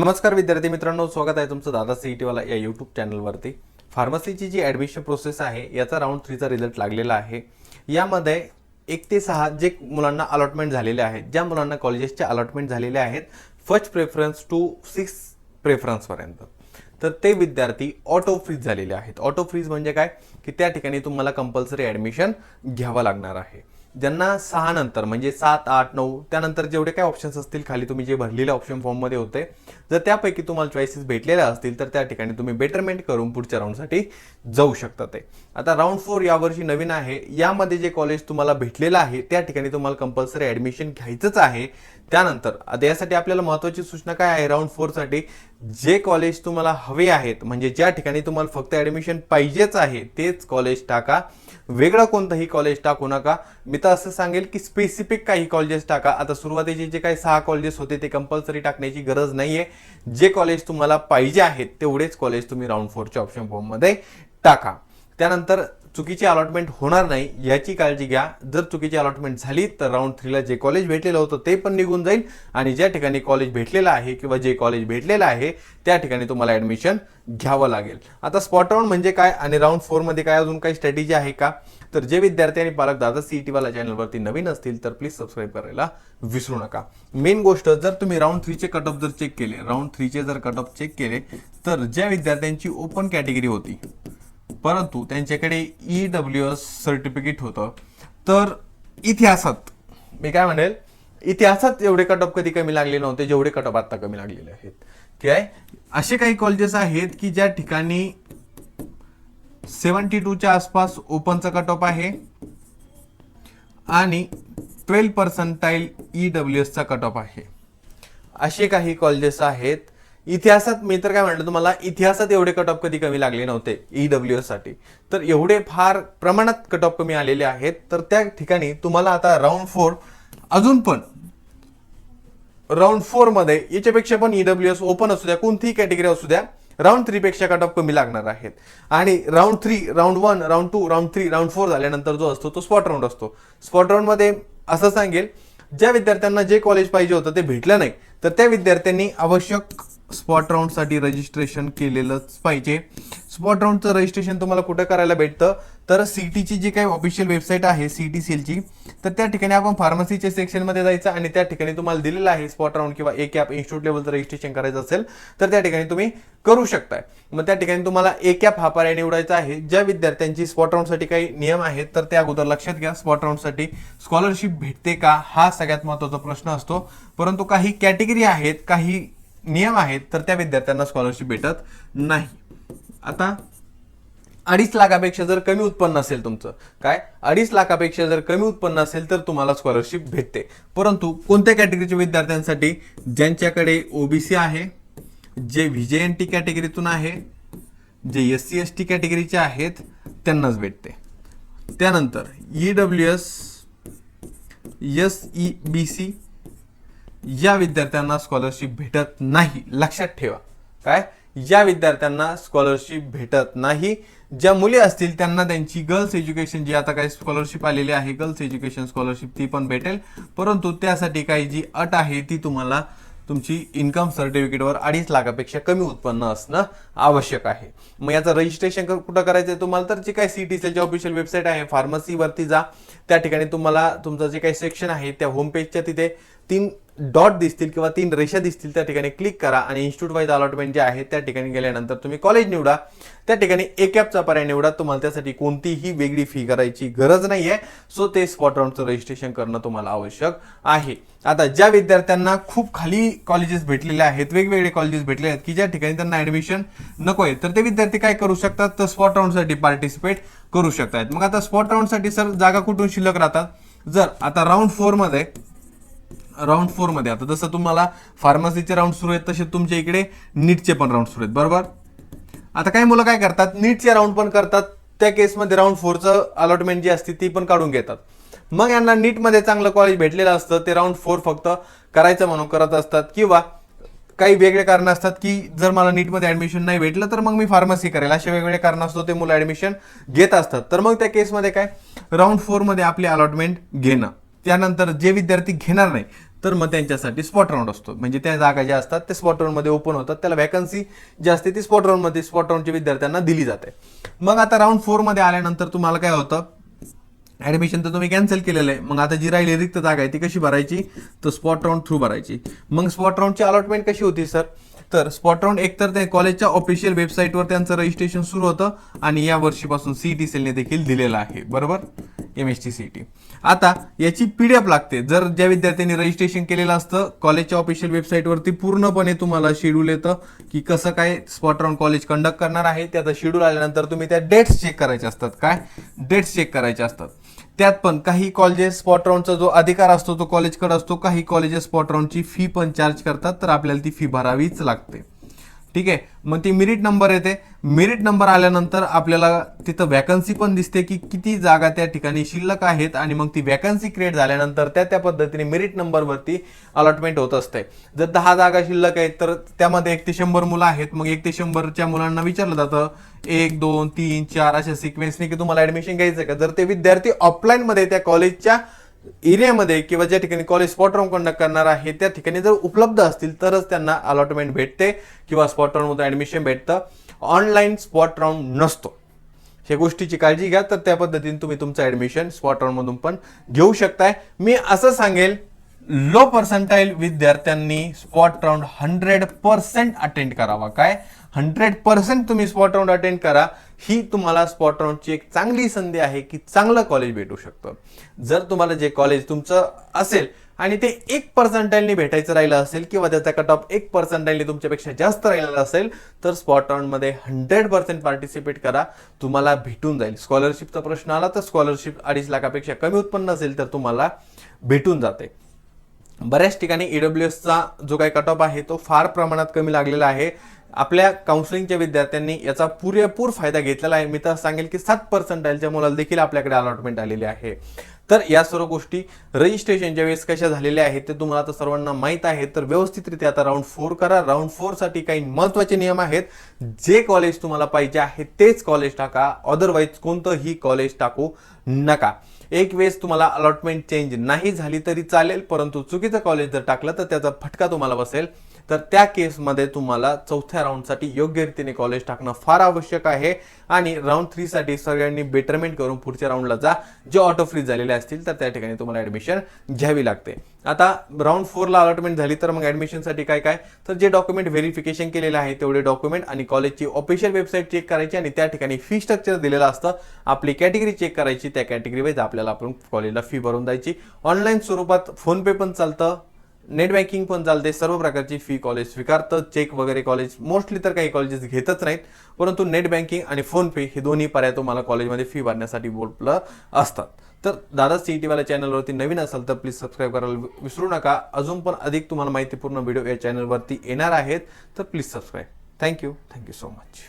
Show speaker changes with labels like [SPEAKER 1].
[SPEAKER 1] नमस्कार विद्यार्थी मित्रांनो स्वागत आहे तुमचं दादा सीईटी वाला या यूट्यूब चॅनलवरती फार्मसीची जी ॲडमिशन प्रोसेस आहे याचा राऊंड थ्रीचा रिझल्ट लागलेला आहे. यामध्ये एक ते सहा जे मुलांना अलॉटमेंट झालेले आहेत ज्या मुलांना कॉलेजेसचे अलॉटमेंट झालेले आहेत फर्स्ट प्रेफरन्स टू सिक्स प्रेफरन्सपर्यंत तर ते विद्यार्थी ऑटो फ्रीज झालेले आहेत. ऑटो फ्रीज म्हणजे काय? की त्या ठिकाणी तुम्हाला कंपल्सरी ॲडमिशन घ्यावं लागणार आहे. ज्यांना सहा नंतर म्हणजे सात आठ नऊ त्यानंतर जेवढे काय ऑप्शन्स असतील खाली तुम्ही जे भरलेले ऑप्शन फॉर्ममध्ये होते जर त्यापैकी तुम्हाला चॉईसेस भेटलेल्या असतील तर त्या ठिकाणी तुम्ही बेटरमेंट करून पुढच्या राऊंडसाठी जाऊ शकता ते. आता राऊंड फोर यावर्षी नवीन आहे. यामध्ये जे कॉलेज तुम्हाला भेटलेलं आहे त्या ठिकाणी तुम्हाला कंपल्सरी ॲडमिशन घ्यायचंच आहे. त्यानंतर आता यासाठी आपल्याला महत्त्वाची सूचना काय आहे राऊंड फोरसाठी जे कॉलेज तुम्हाला हवे आहेत म्हणजे ज्या ठिकाणी तुम्हाला फक्त ॲडमिशन पाहिजेच आहे तेच कॉलेज टाका. वेगळं कोणतंही कॉलेज टाकू नका. मी तर असं सांगेल की स्पेसिफिक काही कॉलेजेस टाका. आता सुरुवातीचे जे काही सहा कॉलेजेस होते ते कंपल्सरी टाकण्याची गरज नाही आहे जे कॉलेज तुम्हाला पाहिजे आहेत तेवढेच कॉलेज तुम्ही राऊंड फोरच्या ऑप्शन फॉर्ममध्ये टाका. त्यानंतर चुकीची अलॉटमेंट होणार नाही याची काळजी घ्या. जर चुकीची अलॉटमेंट झाली तर राऊंड थ्रीला जे कॉलेज भेटलेलं होतं ते पण निघून जाईल. आणि ज्या ठिकाणी कॉलेज भेटलेलं आहे किंवा जे कॉलेज भेटलेलं आहे त्या ठिकाणी तुम्हाला ॲडमिशन घ्यावं लागेल. आता स्पॉट राऊंड म्हणजे काय? आणि राऊंड फोरमध्ये काय अजून काही स्ट्रॅटेजी आहे का? तर जे विद्यार्थी आणि पालक दादा सीईटी वाला चॅनलवरती नवीन असतील तर प्लीज सबस्क्राईब करायला विसरू नका. मेन गोष्ट जर तुम्ही राऊंड थ्रीचे कट ऑफ जर चेक केले राऊंड थ्रीचे जर कट ऑफ चेक केले तर ज्या विद्यार्थ्यांची ओपन कॅटेगरी होती परंतु त्यांच्याकडे ई डब्ल्यू एस सर्टिफिकेट होतं. तर इतिहासात मी काय म्हणेल इतिहासात एवढे कट ऑफ कधी कमी लागले नव्हते जेवढे कट ऑफ आता कमी लागलेले आहेत. काय असे काही कॉलेजेस आहेत की ज्या ठिकाणी सेवन्टी टूच्या आसपास ओपनचा कट ऑफ आहे आणि ट्वेल्व पर्सेंटाईल ई डब्ल्यू एसचा कट ऑफ आहे. असे काही कॉलेजेस आहेत इतिहासात मी तर काय म्हटलं तुम्हाला इतिहासात एवढे कट ऑफ कधी कमी लागले नव्हते ई डब्ल्यू एससाठी. तर एवढे फार प्रमाणात कट ऑफ कमी आलेले आहेत. तर त्या ठिकाणी तुम्हाला आता राऊंड फोर अजून पण राऊंड फोरमध्ये याच्यापेक्षा पण ईडब्ल्यू एस ओपन असू द्या कोणतीही कॅटेगरी असू द्या राऊंड थ्री पेक्षा कट ऑफ कमी लागणार आहेत. आणि round three round one round two round three round four झाल्यानंतर जो असतो तो स्पॉट राऊंड असतो. स्पॉट राऊंडमध्ये असं सांगेल ज्या विद्यार्थ्यांना जे कॉलेज पाहिजे होतं ते भेटलं नाही तर त्या विद्यार्थ्यांनी आवश्यक स्पॉट राऊंडसाठी रजिस्ट्रेशन केलेलंच पाहिजे. स्पॉट राऊंडचं रजिस्ट्रेशन तुम्हाला कुठं करायला भेटतं? तर सीटीची जी काही ऑफिशियल वेबसाईट आहे सी टी सीलची तर त्या ठिकाणी आपण फार्मसीच्या सेक्शनमध्ये जायचं आणि त्या ठिकाणी तुम्हाला दिलेलं आहे स्पॉट राऊंड किंवा एक ॲप इन्स्टिट्यूट लेवलचं रजिस्ट्रेशन करायचं असेल तर त्या ठिकाणी तुम्ही करू शकताय. मग त्या ठिकाणी तुम्हाला एक ॲप हा पर्याय निवडायचा आहे. ज्या विद्यार्थ्यांची स्पॉट राऊंडसाठी काही नियम आहेत तर त्या अगोदर लक्षात घ्या. स्पॉट राऊंडसाठी स्कॉलरशिप भेटते का? हा सगळ्यात महत्त्वाचा प्रश्न असतो. परंतु काही कॅटेगरी आहेत काही नियम आहेत तर त्या विद्यार्थ्यांना स्कॉलरशिप भेटत नाही. आता अडीच लाखापेक्षा जर कमी उत्पन्न असेल तुमचं काय? अडीच लाखापेक्षा जर कमी उत्पन्न असेल तर तुम्हाला स्कॉलरशिप भेटते. परंतु कोणत्या कॅटेगरीच्या विद्यार्थ्यांसाठी ज्यांच्याकडे ओबीसी आहे जे व्हीजेएन टी कॅटेगरीतून आहे जे एस सी एस टी कॅटेगरीचे आहेत त्यांनाच भेटते. त्यानंतर E W S S E B C या विद्यार्थ्यांना स्कॉलरशिप भेटत नाही. लक्षात ठेवा. काय? या विद्यार्थ्यांना स्कॉलरशिप भेटत नाही. ज्या मुली असतील त्यांना त्यांची गर्ल्स एज्युकेशन जी आता काही स्कॉलरशिप आलेली आहे गर्ल्स एज्युकेशन स्कॉलरशिप ती पण भेटेल. परंतु त्यासाठी काही जी अट आहे ती तुम्हाला तुमची इन्कम सर्टिफिकेटवर अडीच लाखापेक्षा कमी उत्पन्न असणं आवश्यक आहे. मग याचं रजिस्ट्रेशन कुठं करायचं आहे तुम्हाला? तर जे काही सी टी सेलच्या ऑफिशियल वेबसाईट आहे फार्मसीवरती जा. त्या ठिकाणी तुम्हाला तुमचं जे काही सेक्शन आहे त्या होमपेजच्या तिथे तीन डॉट दिसतील किंवा तीन रेषा दिसतील त्या ठिकाणी क्लिक करा आणि इन्स्टिट्यूट वाईज अलॉटमेंट जे आहे त्या ठिकाणी गेल्यानंतर तुम्ही कॉलेज निवडा. त्या ठिकाणी एक ॲपचा पर्याय निवडा. तुम्हाला त्यासाठी कोणतीही वेगळी फी करायची गरज नाही आहे सो ते स्पॉट राऊंडचं रजिस्ट्रेशन करणं तुम्हाला आवश्यक आहे. आता ज्या विद्यार्थ्यांना खूप खाली कॉलेजेस भेटलेले आहेत वेगवेगळे कॉलेजेस भेटले आहेत की ज्या ठिकाणी त्यांना ॲडमिशन नको आहे तर ते विद्यार्थी काय करू शकतात? तर स्पॉट राऊंडसाठी पार्टिसिपेट करू शकतात. मग आता स्पॉट राऊंडसाठी सर जागा कुठून शिल्लक राहतात? जर आता राऊंड फोरमध्ये राऊंड फोरमध्ये. आता जसं तुम्हाला फार्मसीचे राऊंड सुरू आहेत तसे तुमच्या इकडे नीटचे पण राऊंड सुरू आहेत. बरोबर? आता काही मुलं काय करतात? नीटचे राऊंड पण करतात. त्या केसमध्ये राऊंड फोरचं अलॉटमेंट जी असते ती पण काढून घेतात. मग यांना नीटमध्ये चांगलं कॉलेज भेटलेलं असतं ते राऊंड फोर फक्त करायचं म्हणून करत असतात. किंवा काही वेगळे कारण असतात की जर मला नीटमध्ये ऍडमिशन नाही भेटलं तर मग मी फार्मसी करेल. असे वेगवेगळे कारण असतो ते मुलं ऍडमिशन घेत असतात. तर मग त्या केसमध्ये काय? राऊंड फोरमध्ये आपली अलॉटमेंट घेणं. त्यानंतर जे विद्यार्थी घेणार नाही तर मग त्यांच्यासाठी स्पॉट राऊंड असतो. म्हणजे त्या जागा ज्या असतात ते स्पॉट राऊंडमध्ये ओपन होतात. त्याला वॅकन्सी जी असते ती स्पॉट राऊंडमध्ये स्पॉट राऊंडच्या विद्यार्थ्यांना दिली जाते. मग आता राऊंड फोरमध्ये आल्यानंतर तुम्हाला काय होतं? ऍडमिशन तर तुम्ही कॅन्सल केलेलं आहे. मग आता जी राहिली रिक्त जागा आहे ती कशी भरायची? तर स्पॉट राऊंड थ्रू भरायची. मग स्पॉट राऊंडची अलॉटमेंट कशी होती सर तर स्पॉट राऊंड एकतर ते कॉलेजच्या ऑफिशियल वेबसाईटवर त्यांचं रजिस्ट्रेशन सुरू होतं आणि या वर्षीपासून सी टी सेलने देखील दिलेलं आहे. बरोबर? M S T C T आता याची पी डी एफ लागते. जर ज्या विद्यार्थ्यांनी रजिस्ट्रेशन केलेलं असतं कॉलेजच्या ऑफिशियल वेबसाईटवरती पूर्णपणे तुम्हाला शेड्यूल येतं की कसं काय स्पॉट राऊंड कॉलेज कंडक्ट करणार आहे. त्याचं शेड्यूल आल्यानंतर तुम्ही त्या डेट्स चेक करायचे असतात. काय? डेट्स चेक करायचे असतात. त्यात पण काही कॉलेजेस स्पॉट राऊंडचा जो अधिकार असतो तो कॉलेजकडे असतो काही कॉलेजेस स्पॉट राऊंडची फी पण चार्ज करतात तर आपल्याला ती फी भरावीच लागते. ठीक आहे? मग ती मिरिट नंबर येते. मिरिट नंबर आल्यानंतर आपल्याला तिथं वॅकन्सी पण दिसते की किती जागा त्या ठिकाणी शिल्लक आहेत आणि मग ती वॅकन्सी क्रिएट झाल्यानंतर त्या त्या पद्धतीने मिरिट नंबरवरती अलॉटमेंट होत असते. जर दहा जागा शिल्लक आहेत तर त्यामध्ये एक ते शंभर मुलं आहेत. मग एक ते शंभरच्या मुलांना विचारलं जातं एक दोन तीन चार अशा सिक्वेन्सने की तुम्हाला ऍडमिशन घ्यायचं का? जर ते विद्यार्थी ऑफलाईनमध्ये त्या कॉलेजच्या एरियामध्ये किंवा ज्या ठिकाणी कॉलेज स्पॉट राऊंड कंडक्ट करणार आहे त्या ठिकाणी जर उपलब्ध असतील तरच त्यांना अलॉटमेंट भेटते किंवा स्पॉट राऊंडमध्ये ॲडमिशन भेटतं. ऑनलाईन स्पॉट राऊंड नसतो. ह्या गोष्टीची काळजी घ्या तर त्या पद्धतीने तुम्ही तुमचं ॲडमिशन स्पॉट राऊंडमधून पण घेऊ शकताय. मी असं सांगेल लो पर्सेंटाईल विद्यार्थ्यांनी spot round hundred percent attend करावा. काय? हंड्रेड पर्सेंट तुम्ही स्पॉट राऊंड अटेंड करा. ही तुम्हाला स्पॉट राऊंडची एक चांगली संधी आहे की चांगलं कॉलेज भेटू शकतं. जर तुम्हाला जे कॉलेज तुमचं असेल आणि ते एक पर्सेंटाईलनी भेटायचं राहिलं असेल किंवा त्याचा कट ऑफ एक पर्सेंटाईलनी तुमच्यापेक्षा जास्त राहिलेला असेल तर स्पॉट राऊंडमध्ये हंड्रेड पर्सेंट पार्टिसिपेट करा. तुम्हाला भेटून जाईल. स्कॉलरशिपचा प्रश्न आला तर स्कॉलरशिप अडीच लाखापेक्षा कमी उत्पन्न असेल तर तुम्हाला भेटून जाते. बऱ्याच ठिकाणी ईडब्ल्यू एसचा जो काही कट ऑफ आहे तो फार प्रमाणात कमी लागलेला आहे. आपल्या काउन्सिलिंगच्या विद्यार्थ्यांनी याचा पुरेपूर फायदा घेतलेला आहे. मी तर सांगेल की सात पर्सेंटाईलच्या मुलाला देखील आपल्याकडे अलॉटमेंट आलेली आहे. तर या सर्व गोष्टी रजिस्ट्रेशनच्या वेळेस कशा झालेल्या आहेत ते तुम्हाला आता सर्वांना माहीत आहे. तर व्यवस्थितरित्या आता राऊंड फोर करा. राऊंड फोरसाठी काही महत्त्वाचे नियम आहेत. जे कॉलेज तुम्हाला पाहिजे आहे तेच कॉलेज टाका. अदरवाईज कोणतंही कॉलेज टाकू नका. एक वेळेस तुम्हाला अलॉटमेंट चेंज नाही झाली तरी चालेल परंतु चुकीचं कॉलेज जर टाकलं तर त्याचा फटका तुम्हाला बसेल. तर त्या केसमध्ये तुम्हाला चौथ्या राऊंडसाठी योग्य रीतीने कॉलेज टाकणं फार आवश्यक आहे. आणि राऊंड थ्रीसाठी सगळ्यांनी बेटरमेंट करून पुढच्या राऊंडला जा. जे ऑटो फ्रीज झालेले असतील तर त्या ठिकाणी तुम्हाला ॲडमिशन घ्यावी लागते. आता राऊंड फोरला अलॉटमेंट झाली तर मग ॲडमिशनसाठी काय काय? तर जे डॉक्युमेंट व्हेरिफिकेशन केलेले आहे तेवढे डॉक्युमेंट आणि कॉलेजची ऑफिशियल वेबसाईट चेक करायची आणि त्या ठिकाणी फी स्ट्रक्चर दिलेलं असतं. आपली कॅटेगरी चेक करायची त्या कॅटेगरी वाईज आपल्याला आपण कॉलेजला फी भरून द्यायची. ऑनलाईन स्वरूपात फोनपे पण चालतं. नेट बँकिंग पण चालते सर्व प्रकारची फी कॉलेज स्वीकारतं चेक वगैरे कॉलेज मोस्टली तर काही कॉलेजेस घेतच नाहीत. परंतु नेट बँकिंग आणि फोनपे हे दोन्ही पर्याय तुम्हाला कॉलेजमध्ये फी भरण्यासाठी बोललं असतात. तर दादा सीईटी वाल्या चॅनलवरती नवीन असाल तर प्लीज सबस्क्राईब करायला विसरू नका. अजून पण अधिक तुम्हाला माहितीपूर्ण व्हिडिओ या चॅनलवरती येणार आहेत. तर please subscribe thank you thank you so much